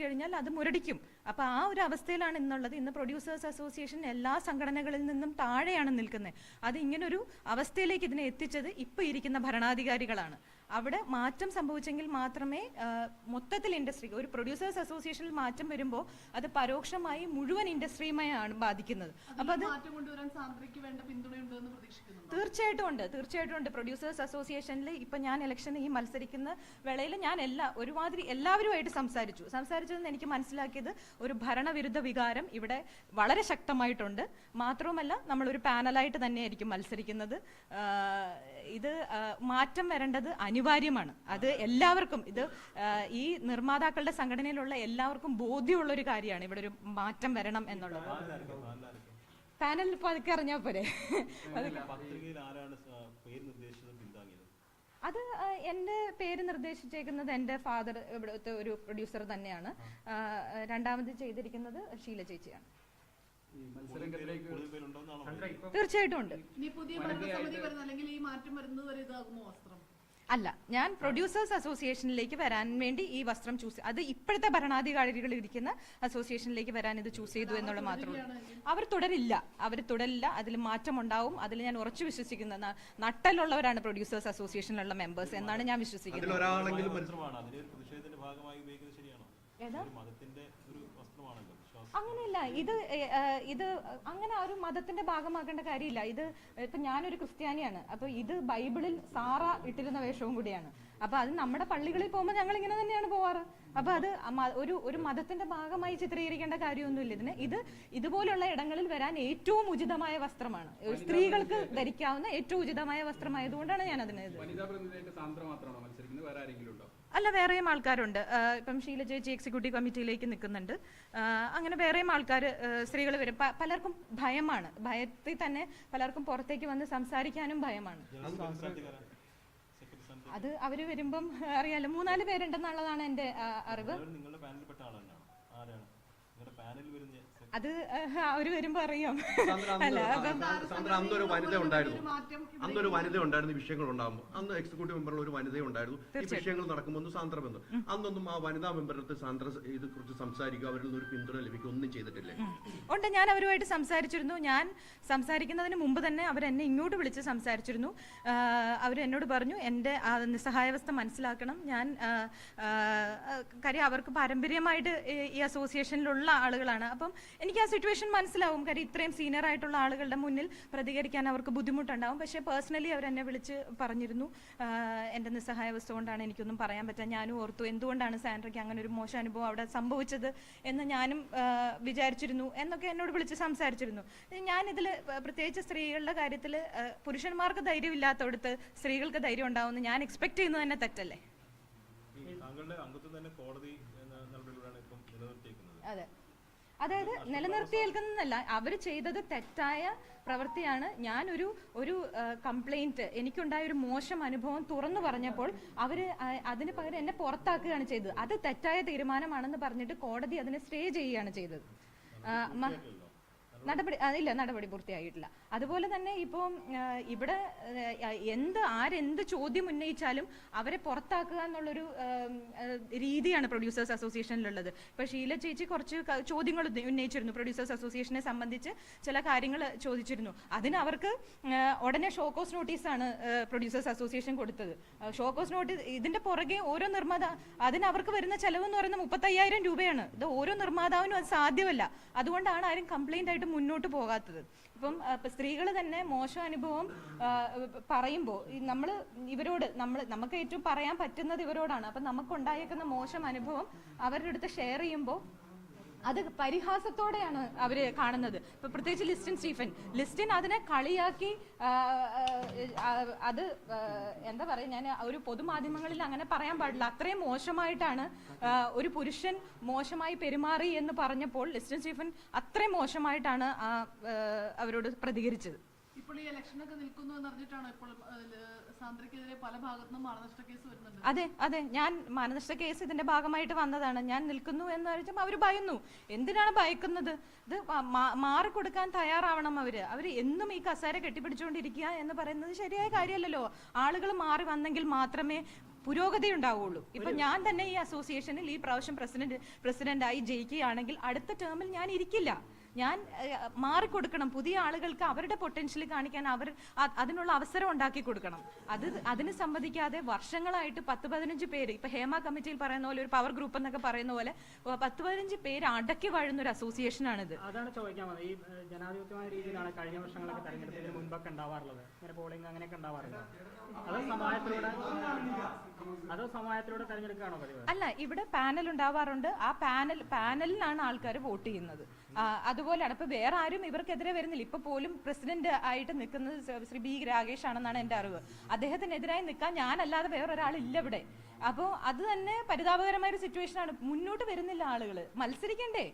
കഴിഞ്ഞാൽ അത് മുരടിക്കും. അപ്പൊ ആ ഒരു അവസ്ഥയിലാണ് ഇന്നുള്ളത്. ഇന്ന് പ്രൊഡ്യൂസേഴ്സ് അസോസിയേഷൻ എല്ലാ സംഘടനകളിൽ നിന്നും താഴെയാണ് നിൽക്കുന്നത്. അത് ഇങ്ങനൊരു അവസ്ഥയിലേക്ക് ഇതിനെ എത്തിച്ചത് ഇപ്പൊ ഇരിക്കുന്ന ഭരണാധികാരികളാണ്. അവിടെ മാറ്റം സംഭവിച്ചെങ്കിൽ മാത്രമേ മൊത്തത്തിൽ ഇൻഡസ്ട്രി ഒരു പ്രൊഡ്യൂസേഴ്സ് അസോസിയേഷനിൽ മാറ്റം വരുമ്പോൾ അത് പരോക്ഷമായി മുഴുവൻ ഇൻഡസ്ട്രിയുമായാണ് ബാധിക്കുന്നത്. അപ്പൊ അത് തീർച്ചയായിട്ടും ഉണ്ട് തീർച്ചയായിട്ടും ഉണ്ട്. പ്രൊഡ്യൂസേഴ്സ് അസോസിയേഷനിൽ ഇപ്പൊ ഞാൻ ഇലക്ഷൻ ഈ മത്സരിക്കുന്ന വേളയിൽ ഞാൻ എല്ലാ ഒരുമാതിരി എല്ലാവരുമായിട്ട് സംസാരിച്ചു. സംസാരിച്ചതെന്ന് എനിക്ക് മനസ്സിലാക്കിയത് ഒരു ഭരണവിരുദ്ധ വികാരം ഇവിടെ വളരെ ശക്തമായിട്ടുണ്ട്. മാത്രവുമല്ല നമ്മൾ ഒരു പാനലായിട്ട് തന്നെയായിരിക്കും മത്സരിക്കുന്നത്. ഇത് മാറ്റം വരേണ്ടത് അനിവാര്യമാണ്. അത് എല്ലാവർക്കും ഇത് ഈ നിർമ്മാതാക്കളുടെ സംഘടനയിലുള്ള എല്ലാവർക്കും ബോധ്യമുള്ള ഒരു കാര്യമാണ് ഇവിടെ ഒരു മാറ്റം വരണം എന്നുള്ളത്. പാനലിൽ ഇപ്പൊ അതൊക്കെ അറിഞ്ഞാൽ പോരെ. ആരാണ് പേര് നിർദ്ദേശിച്ചത് പിന്താങ്ങിയത് അത് എന്റെ പേര് നിർദ്ദേശിച്ചേക്കുന്നത് എന്റെ ഫാദർ ഇവിടുത്തെ ഒരു പ്രൊഡ്യൂസർ തന്നെയാണ്. രണ്ടാമത് ചെയ്തിരിക്കുന്നത് ഷീല ചേച്ചിയാണ്? തീർച്ചയായിട്ടും ഉണ്ട്. അല്ല ഞാൻ പ്രൊഡ്യൂസേഴ്സ് അസോസിയേഷനിലേക്ക് വരാൻ വേണ്ടി ഈ വസ്ത്രം ചൂസ് അത് ഇപ്പോഴത്തെ ഭരണാധികാരികൾ ഇരിക്കുന്ന അസോസിയേഷനിലേക്ക് വരാൻ ഇത് ചൂസ് ചെയ്തു എന്നുള്ളത് മാത്രമേ അവർ തുടരില്ല. അവർ തുടരില്ല. അതിൽ മാറ്റം ഉണ്ടാവും അതിൽ ഞാൻ ഉറച്ചു വിശ്വസിക്കുന്ന നട്ടലുള്ളവരാണ് പ്രൊഡ്യൂസേഴ്സ് അസോസിയേഷനിലുള്ള മെമ്പേഴ്സ് എന്നാണ് ഞാൻ വിശ്വസിക്കുന്നത്. അങ്ങനെയല്ല ഇത് ഇത് അങ്ങനെ ഒരു മതത്തിന്റെ ഭാഗമാക്കേണ്ട കാര്യമില്ല. ഇത് ഇപ്പൊ ഞാനൊരു ക്രിസ്ത്യാനിയാണ്. അപ്പൊ ഇത് ബൈബിളിൽ സാറ ഇട്ടിരുന്ന വേഷവും കൂടിയാണ്. അപ്പൊ അത് നമ്മുടെ പള്ളികളിൽ പോകുമ്പോൾ ഞങ്ങൾ ഇങ്ങനെ തന്നെയാണ് പോവാറ്. അപ്പൊ അത് ഒരു ഒരു മതത്തിന്റെ ഭാഗമായി ചിത്രീകരിക്കേണ്ട കാര്യമൊന്നുമില്ല. ഇതിന് ഇത് ഇതുപോലുള്ള ഇടങ്ങളിൽ വരാൻ ഏറ്റവും ഉചിതമായ വസ്ത്രമാണ്. സ്ത്രീകൾക്ക് ധരിക്കാവുന്ന ഏറ്റവും ഉചിതമായ വസ്ത്രമായതുകൊണ്ടാണ് ഞാൻ അതിനെ വനിതാ പ്രതിനിധിയായിട്ട് സാന്ദ്ര മാത്രമാണോ മത്സരിക്കുന്നത്? വേറെ ആരെങ്കിലും ഉണ്ടോ? അല്ല വേറെയും ആൾക്കാരുണ്ട്. ഇപ്പം ഷീല ചേച്ചി എക്സിക്യൂട്ടീവ് കമ്മിറ്റിയിലേക്ക് നിൽക്കുന്നുണ്ട്. അങ്ങനെ വേറെയും ആൾക്കാർ സ്ത്രീകൾ വരും. പലർക്കും ഭയമാണ്. ഭയത്തിൽ തന്നെ പലർക്കും പുറത്തേക്ക് വന്ന് സംസാരിക്കാനും ഭയമാണ്. അത് അവർ വരുമ്പം അറിയാലോ. മൂന്നാൽ പേരുണ്ടെന്നുള്ളതാണ് എന്റെ അറിവ്. നിങ്ങളുടെ നിങ്ങളുടെ പാനലിൽ വരുന്ന അത് അവർ വരുമ്പോ അറിയാം അല്ല അന്ന് അന്നൊരു വനിത ഉണ്ടായിരുന്നു. അന്നൊരു വനിത ഉണ്ടായിരുന്നു വിഷയങ്ങൾ ഉണ്ടാകുമ്പോൾ. അന്ന് എക്സിക്യൂട്ടീവ് മെമ്പറിൽ ഒരു വനിത ഉണ്ടായിരുന്നു. ഈ വിഷയങ്ങൾ നടക്കുമ്പോൾ സാന്ദ്ര വന്നു അന്നൊന്നും ആ വനിതാ മെമ്പറിനടുത്ത് സാന്ദ്ര ഇത് കുറിച്ച് സംസാരിക്കുക അവരിൽ നിന്ന് ഒരു പിന്തുണ ലഭിക്കുക ഒന്നും ചെയ്തിട്ടില്ലേ. ഉണ്ട് ഞാൻ അവരുമായിട്ട് സംസാരിച്ചിരുന്നു. ഞാൻ സംസാരിക്കുന്നതിന് മുമ്പ് തന്നെ അവർ എന്നെ ഇങ്ങോട്ട് വിളിച്ച് സംസാരിച്ചിരുന്നു. അവർ എന്നോട് പറഞ്ഞു എന്റെ നിസ്സഹായാവസ്ഥ മനസ്സിലാക്കണം. ഞാൻ കാര്യം അവർക്ക് പാരമ്പര്യമായിട്ട് ഈ അസോസിയേഷനിലുള്ള ആളുകളാണ്. അപ്പം എനിക്ക് ആ സിറ്റുവേഷൻ മനസ്സിലാവും. കാര്യം ഇത്രയും സീനിയർ ആയിട്ടുള്ള ആളുകളുടെ മുന്നിൽ പ്രതികരിക്കാൻ അവർക്ക് ബുദ്ധിമുട്ടുണ്ടാവും. പക്ഷേ പേഴ്സണലി അവർ എന്നെ വിളിച്ച് പറഞ്ഞിരുന്നു. എന്റെ നിസ്സഹായാവസ്ഥ കൊണ്ടാണ് എനിക്കൊന്നും പറയാൻ പറ്റാൻ ഞാനും ഓർത്തു എന്തുകൊണ്ടാണ് സാൻഡ്രയ്ക്ക് അങ്ങനെ ഒരു മോശം അനുഭവം അവിടെ സംഭവിച്ചത് എന്ന് ഞാനും വിചാരിച്ചിരുന്നു എന്നൊക്കെ എന്നോട് വിളിച്ച് സംസാരിച്ചിരുന്നു. ഞാൻ ഇതിൽ പ്രത്യേകിച്ച് സ്ത്രീകളുടെ കാര്യത്തിൽ പുരുഷന്മാർക്ക് ധൈര്യമില്ലാത്തവിടുത്ത് സ്ത്രീകൾക്ക് ധൈര്യം ഉണ്ടാവുമെന്ന് ഞാൻ എക്സ്പെക്ട് ചെയ്യുന്നത് തന്നെ തെറ്റല്ലേ? ഈ താങ്കളുടെ അംഗത്വം തന്നെ കോടതി നടപടികളാണ് ഇപ്പം നിലനിർത്തിയേക്കുന്നത്. അതെ. അതായത് നിലനിർത്തിയേൽക്കുന്നതല്ല അവർ ചെയ്തത് തെറ്റായ പ്രവൃത്തിയാണ്. ഞാനൊരു ഒരു കംപ്ലൈന്റ് എനിക്കുണ്ടായ ഒരു മോശം അനുഭവം തുറന്നു പറഞ്ഞപ്പോൾ അവർ ആ- അതിന് പകരം എന്നെ പുറത്താക്കുകയാണ് ചെയ്തത്. അത് തെറ്റായ തീരുമാനമാണെന്ന് പറഞ്ഞിട്ട് കോടതി അതിനെ സ്റ്റേ ചെയ്യുകയാണ് ചെയ്തത്. നടപടി ഇല്ല നടപടി പൂർത്തിയായിട്ടില്ല. അതുപോലെ തന്നെ ഇപ്പം ആ, ഇവിടെ എന്ത് ആരെന്ത് ചോദ്യം ഉന്നയിച്ചാലും അവരെ പുറത്താക്കുക എന്നുള്ളൊരു രീതിയാണ് പ്രൊഡ്യൂസേഴ്സ് അസോസിയേഷനിലുള്ളത് ഇപ്പൊ ഷീല ചേച്ചി കുറച്ച് ചോദ്യങ്ങൾ ഉന്നയിച്ചിരുന്നു. പ്രൊഡ്യൂസേഴ്സ് അസോസിയേഷനെ സംബന്ധിച്ച് ചില കാര്യങ്ങൾ ചോദിച്ചിരുന്നു. അതിന് അവർക്ക് ഉടനെ ഷോക്കോസ് നോട്ടീസാണ് പ്രൊഡ്യൂസേഴ്സ് അസോസിയേഷൻ കൊടുത്തത്. ഷോക്കോസ് നോട്ടീസ് ഇതിന്റെ പുറകെ ഓരോ നിർമ്മാത അതിന് അവർക്ക് വരുന്ന ചെലവ് എന്ന് പറയുന്നത് മുപ്പത്തയ്യായിരം രൂപയാണ്. ഇത് ഓരോ നിർമ്മാതാവിനും അത് സാധ്യമല്ല. അതുകൊണ്ടാണ് ആരും കംപ്ലൈന്റ് ആയിട്ട് മുന്നോട്ട് പോകാത്തത്. ഇപ്പം സ്ത്രീകൾ തന്നെ മോശം അനുഭവം പറയുമ്പോൾ നമ്മൾ ഇവരോട് നമ്മൾ നമുക്ക് ഏറ്റവും പറയാൻ പറ്റുന്നത് ഇവരോടാണ്. അപ്പം നമുക്കുണ്ടായേക്കുന്ന മോശം അനുഭവം അവരുടെ അടുത്ത് ഷെയർ ചെയ്യുമ്പോൾ അത് പരിഹാസത്തോടെയാണ് അവർ കാണുന്നത്. ഇപ്പൊ പ്രത്യേകിച്ച് ലിസ്റ്റിൻ സ്റ്റീഫൻ ലിസ്റ്റിൻ അതിനെ കളിയാക്കി അത് എന്താ പറയാ ഞാൻ ഒരു പൊതുമാധ്യമങ്ങളിൽ അങ്ങനെ പറയാൻ പാടില്ല. അത്രയും മോശമായിട്ടാണ് ഒരു പുരുഷൻ മോശമായി പെരുമാറി എന്ന് പറഞ്ഞപ്പോൾ ലിസ്റ്റൻ സ്റ്റീഫൻ അത്രയും മോശമായിട്ടാണ് അവരോട് പ്രതികരിച്ചത്. ഇപ്പോൾ ഈ ഇലക്ഷനൊക്കെ നിൽക്കുന്നു എന്ന് അറിഞ്ഞിട്ടാണോ ഇപ്പോൾ അതിൽ സാന്ദ്രയ്ക്കെതിരെ പല ഭാഗത്തുനിന്നും മാനനഷ്ട കേസ് വരുന്നുണ്ട്? അതെ അതെ. ഞാൻ മാനനഷ്ട കേസ് ഇതിന്റെ ഭാഗമായിട്ട് വന്നതാണ്. ഞാൻ നിൽക്കുന്നു എന്ന് വെച്ചാൽ അവർ ഭയന്നു. എന്തിനാണ് ഭയക്കുന്നത്? ഇത് മാറിക്കൊടുക്കാൻ തയ്യാറാവണം അവർ. അവർ എന്നും ഈ കസേര കെട്ടിപ്പിടിച്ചുകൊണ്ടിരിക്കുക എന്ന് പറയുന്നത് ശരിയായ കാര്യമല്ലല്ലോ. ആളുകൾ മാറി വന്നെങ്കിൽ മാത്രമേ പുരോഗതി ഉണ്ടാവുള്ളൂ. ഇപ്പൊ ഞാൻ തന്നെ ഈ അസോസിയേഷനിൽ ഈ പ്രാവശ്യം പ്രസിഡന്റ് പ്രസിഡന്റായി ജയിക്കുകയാണെങ്കിൽ അടുത്ത ടേമിൽ ഞാൻ ഇരിക്കില്ല. ഞാൻ മാറിക്കൊടുക്കണം പുതിയ ആളുകൾക്ക് അവരുടെ പൊട്ടൻഷ്യൽ കാണിക്കാൻ അവർ അതിനുള്ള അവസരം ഉണ്ടാക്കി കൊടുക്കണം. അത് അതിന് സംബന്ധിക്കാതെ വർഷങ്ങളായിട്ട് പത്ത് പതിനഞ്ച് പേര് ഇപ്പൊ ഹേമ കമ്മിറ്റിയിൽ പറയുന്ന പോലെ ഒരു പവർ ഗ്രൂപ്പ് എന്നൊക്കെ പറയുന്ന പോലെ പത്ത് പതിനഞ്ച് പേര് അടക്കി വാഴുന്ന ഒരു അസോസിയേഷനാണിത് അതാണ് ചോദിക്കാൻ ഈ ജനാധിപത്യമായ രീതിയിലാണ് കഴിഞ്ഞ വർഷങ്ങളൊക്കെ തെരഞ്ഞെടുപ്പിന് മുൻപൊക്കെ ഉണ്ടാവാറുള്ളത്. ഇങ്ങനെ പോളിംഗ് അങ്ങനെയൊക്കെ ഉണ്ടാവാറുണ്ട്? അതോ സമായത്തിലൂടെ അതോ സമായത്തിലൂടെ തെരഞ്ഞെടുക്കുകയാണോ പതിവ്? അല്ല ഇവിടെ പാനൽ ഉണ്ടാവാറുണ്ട്. ആ പാനൽ പാനലിനാണ് ആൾക്കാർ വോട്ട് ചെയ്യുന്നത്. അതുപോലെയാണ് ഇപ്പൊ വേറെ ആരും ഇവർക്കെതിരെ വരുന്നില്ല. ഇപ്പൊ പോലും പ്രസിഡന്റ് ആയിട്ട് നിൽക്കുന്നത് ശ്രീ- ബി രാകേഷ് ആണെന്നാണ് എന്റെ അറിവ്. അദ്ദേഹത്തിനെതിരായി നിൽക്കാൻ ഞാനല്ലാതെ വേറൊരാൾ ഇല്ല ഇവിടെ. അപ്പോൾ അത് തന്നെ പരിതാപകരമായ ഒരു സിറ്റുവേഷൻ ആണ് മുന്നോട്ട് വരുന്നില്ല ആളുകൾ മത്സരിക്കണ്ടേ?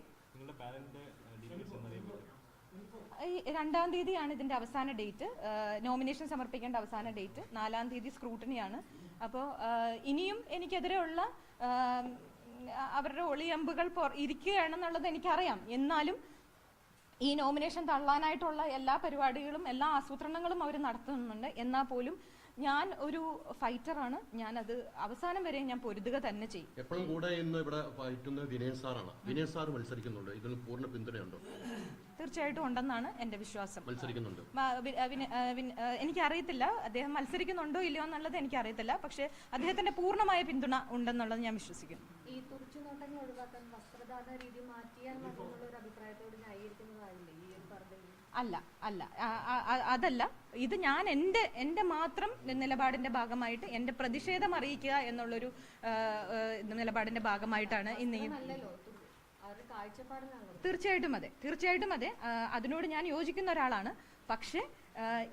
രണ്ടാം തീയതിയാണ് ഇതിന്റെ അവസാന ഡേറ്റ്. നോമിനേഷൻ സമർപ്പിക്കേണ്ട അവസാന ഡേറ്റ്. നാലാം തീയതി സ്ക്രൂട്ടണിയാണ്. അപ്പോൾ ഇനിയും എനിക്കെതിരെയുള്ള അവരുടെ ഒളിയമ്പുകൾ ഇരിക്കുകയാണെന്നുള്ളത് എനിക്കറിയാം. എന്നാലും ഈ നോമിനേഷൻ തള്ളാനായിട്ടുള്ള എല്ലാ പരിപാടികളും എല്ലാ ആസൂത്രണങ്ങളും അവർ നടത്തുന്നുണ്ട്. എന്നാൽ പോലും ഞാൻ ഒരു ഫൈറ്ററാണ്. അത് അവസാനം വരെ ഞാൻ പൊരുതുക തന്നെ ചെയ്യും. എപ്പോഴും കൂടെ ഇന്ന് ഇവിടെ പറ്റുന്നത് വിനയൻ സാറാണ്. വിനയൻ സാർ മത്സരിക്കുന്നുണ്ട്. ഇതിന് പൂർണ പിന്തുണയുണ്ടോ. തീർച്ചയായിട്ടും ഉണ്ടെന്നാണ് എന്റെ വിശ്വാസം. എനിക്കറിയത്തില്ല. അദ്ദേഹം മത്സരിക്കുന്നുണ്ടോ ഇല്ലയോ എന്നുള്ളത് എനിക്കറിയത്തില്ല. പക്ഷെ അദ്ദേഹത്തിന്റെ പൂർണമായ പിന്തുണ ഉണ്ടെന്നുള്ളത് ഞാൻ വിശ്വസിക്കുന്നു. ഈ തുറിച്ചുനോട്ടങ്ങൾ ഒഴിവാക്കാൻ വസ്ത്രധാരണ രീതി മാറ്റിയാൽ മതി എന്നുള്ള ഒരു അഭിപ്രായത്തോട് ന്യായീകരിക്കുന്നതായില്ലേ ഈ ഒരു പറഞ്ഞത് അല്ല അല്ല. അതല്ല. ഇത് ഞാൻ എന്റെ എന്റെ മാത്രം നിലപാടിന്റെ ഭാഗമായിട്ട് എന്റെ പ്രതിഷേധം അറിയിക്കുക എന്നുള്ളൊരു നിലപാടിന്റെ ഭാഗമായിട്ടാണ് ഇന്ന് ഈ അല്ലല്ലോ തു- അവരുടെ കാഴ്ചപ്പാടിനാണല്ലോ തീർച്ചയായിട്ടും അതെ. തീർച്ചയായിട്ടും അതെ. അതിനോട് ഞാൻ യോജിക്കുന്ന ഒരാളാണ്. പക്ഷേ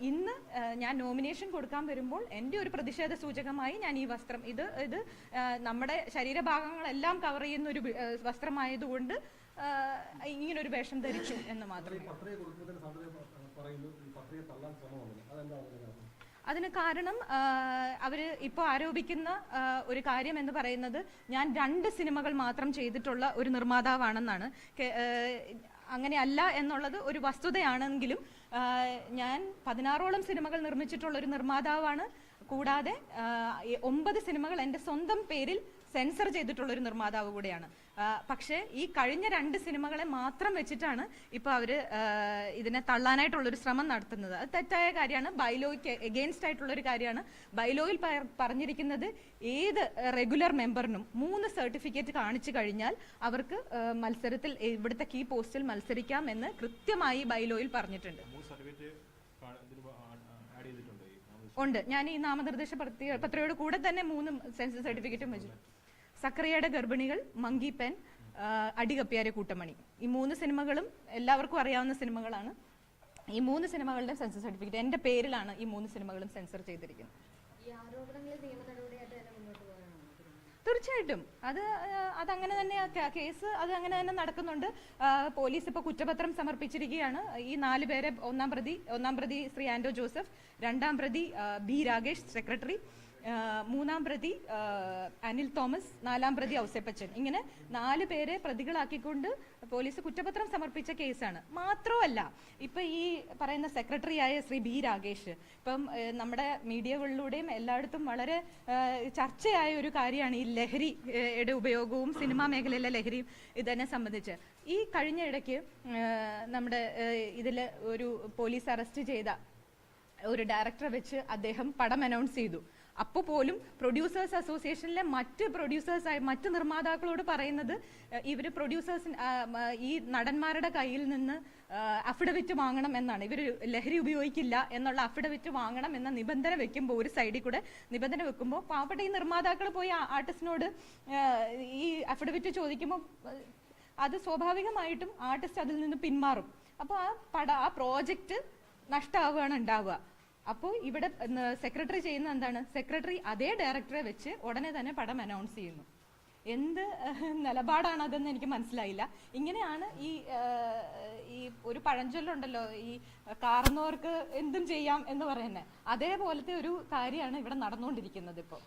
ഇന്ന് ഞാൻ നോമിനേഷൻ കൊടുക്കാൻ വരുമ്പോൾ എന്റെ ഒരു പ്രതിഷേധ സൂചകമായി ഞാൻ ഈ വസ്ത്രം ഇത് ഇത് നമ്മുടെ ശരീരഭാഗങ്ങളെല്ലാം കവർ ചെയ്യുന്ന ഒരു വസ്ത്രമായതുകൊണ്ട് ഇങ്ങനെ ഇങ്ങനൊരു വേഷം ധരിച്ചു എന്ന് മാത്രമേ അതിന് കാരണം അവർ ഇപ്പോൾ ആരോപിക്കുന്ന ഒരു കാര്യം എന്ന് പറയുന്നത് ഞാൻ രണ്ട് സിനിമകൾ മാത്രം ചെയ്തിട്ടുള്ള ഒരു നിർമ്മാതാവാണെന്നാണ്. അങ്ങനെയല്ല എന്നുള്ളത് ഒരു വസ്തുതയാണെങ്കിലും ഞാൻ പതിനാറോളം സിനിമകൾ നിർമ്മിച്ചിട്ടുള്ള ഒരു നിർമ്മാതാവാണ്. കൂടാതെ ഒമ്പത് സിനിമകൾ എന്റെ സ്വന്തം പേരിൽ സെൻസർ ചെയ്തിട്ടുള്ള ഒരു നിർമ്മാതാവ് കൂടെയാണ്. പക്ഷേ ഈ കഴിഞ്ഞ രണ്ട് സിനിമകളെ മാത്രം വെച്ചിട്ടാണ് ഇപ്പോൾ അവർ ഇതിനെ തള്ളാനായിട്ടുള്ളൊരു ശ്രമം നടത്തുന്നത്. അത് തെറ്റായ കാര്യമാണ്. ബൈലോയ്ക്ക് എഗെയിൻസ്റ്റ് ആയിട്ടുള്ള ഒരു കാര്യമാണ്. ബൈലോയിൽ പറഞ്ഞിരിക്കുന്നത് ഏത് റെഗുലർ മെമ്പറിനും മൂന്ന് സർട്ടിഫിക്കറ്റ് കാണിച്ചു കഴിഞ്ഞാൽ അവർക്ക് മത്സരത്തിൽ ഇവിടുത്തെ കീ പോസ്റ്റിൽ മത്സരിക്കാം എന്ന് കൃത്യമായി ബൈലോയിൽ പറഞ്ഞിട്ടുണ്ട്. ഉണ്ട്. ഞാൻ ഈ നാമനിർദ്ദേശ പത്രിക പത്രികയുടെ കൂടെ തന്നെ മൂന്ന് സെൻസസ് സർട്ടിഫിക്കറ്റും വെച്ചു. സക്രിയയുടെ ഗർഭിണികൾ മങ്കി പെൻ അടികപ്പിയാരെ കൂട്ടമണി. ഈ മൂന്ന് സിനിമകളും എല്ലാവർക്കും അറിയാവുന്ന സിനിമകളാണ്. ഈ മൂന്ന് സിനിമകളുടെ സെൻസർ സർട്ടിഫിക്കറ്റ് എന്റെ പേരിലാണ് ഈ മൂന്ന് സിനിമകളും സെൻസർ ചെയ്തിരിക്കുന്നത്. തീർച്ചയായിട്ടും. അത് അതങ്ങനെ തന്നെ കേസ് അത് അങ്ങനെ തന്നെ നടക്കുന്നുണ്ട്. പോലീസ് ഇപ്പോൾ കുറ്റപത്രം സമർപ്പിച്ചിരിക്കുകയാണ്. ഈ നാല് പേരെ ഒന്നാം പ്രതി ഒന്നാം പ്രതി ശ്രീ ആൻഡോ ജോസഫ് രണ്ടാം പ്രതി ബി രാകേഷ് സെക്രട്ടറി. മൂന്നാം പ്രതി അനിൽ തോമസ് നാലാം പ്രതി ഔസേപ്പച്ചൻ. ഇങ്ങനെ നാല് പേരെ പ്രതികളാക്കിക്കൊണ്ട് പോലീസ് കുറ്റപത്രം സമർപ്പിച്ച കേസാണ്. മാത്രമല്ല ഇപ്പൊ ഈ പറയുന്ന സെക്രട്ടറി ആയ ശ്രീ ബി രാകേഷ് ഇപ്പം നമ്മുടെ മീഡിയകളിലൂടെയും എല്ലായിടത്തും വളരെ ചർച്ചയായ ഒരു കാര്യമാണ് ഈ ലഹരിയുടെ ഉപയോഗവും സിനിമാ മേഖലയിലെ ലഹരിയും ഇതിനെ സംബന്ധിച്ച്. ഈ കഴിഞ്ഞ ഇടയ്ക്ക് നമ്മുടെ ഇതിൽ ഒരു പോലീസ് അറസ്റ്റ് ചെയ്ത ഒരു ഡയറക്ടറെ വെച്ച് അദ്ദേഹം പടം അനൗൺസ് ചെയ്തു. അപ്പോൾ പോലും പ്രൊഡ്യൂസേഴ്സ് അസോസിയേഷനിലെ മറ്റ് പ്രൊഡ്യൂസേഴ്സ് മറ്റ് നിർമ്മാതാക്കളോട് പറയുന്നത് ഇവർ പ്രൊഡ്യൂസേഴ്സ് ഈ നടന്മാരുടെ കയ്യിൽ നിന്ന് അഫിഡവിറ്റ് വാങ്ങണം എന്നാണ്. ഇവർ ലഹരി ഉപയോഗിക്കില്ല എന്നുള്ള അഫിഡവിറ്റ് വാങ്ങണം എന്ന നിബന്ധന വെക്കുമ്പോൾ ഒരു സൈഡിൽ കൂടെ നിബന്ധന വെക്കുമ്പോൾ പാവപ്പെട്ട ഈ നിർമ്മാതാക്കൾ പോയി ആർട്ടിസ്റ്റിനോട് ഈ അഫിഡവിറ്റ് ചോദിക്കുമ്പോൾ അത് സ്വാഭാവികമായിട്ടും ആർട്ടിസ്റ്റ് അതിൽ നിന്ന് പിന്മാറും. അപ്പോൾ ആ പട ആ പ്രോജക്റ്റ് നഷ്ടമാവുകയാണ് ഉണ്ടാവുക. അപ്പോൾ ഇവിടെ സെക്രട്ടറി ചെയ്യുന്ന എന്താണ്? സെക്രട്ടറി അതേ ഡയറക്ടറെ വെച്ച് ഉടനെ തന്നെ പടം അനൗൺസ് ചെയ്യുന്നു. എന്ത് നിലപാടാണ് അതെന്ന് എനിക്ക് മനസ്സിലായില്ല. ഇങ്ങനെയാണ് ഈ ഈ ഒരു പഴഞ്ചൊല്ലുണ്ടല്ലോ ഈ കാർന്നവർക്ക് എന്തും ചെയ്യാം എന്ന് പറയുന്നത്. അതേപോലത്തെ ഒരു കാര്യമാണ് ഇവിടെ നടന്നുകൊണ്ടിരിക്കുന്നത് ഇപ്പോൾ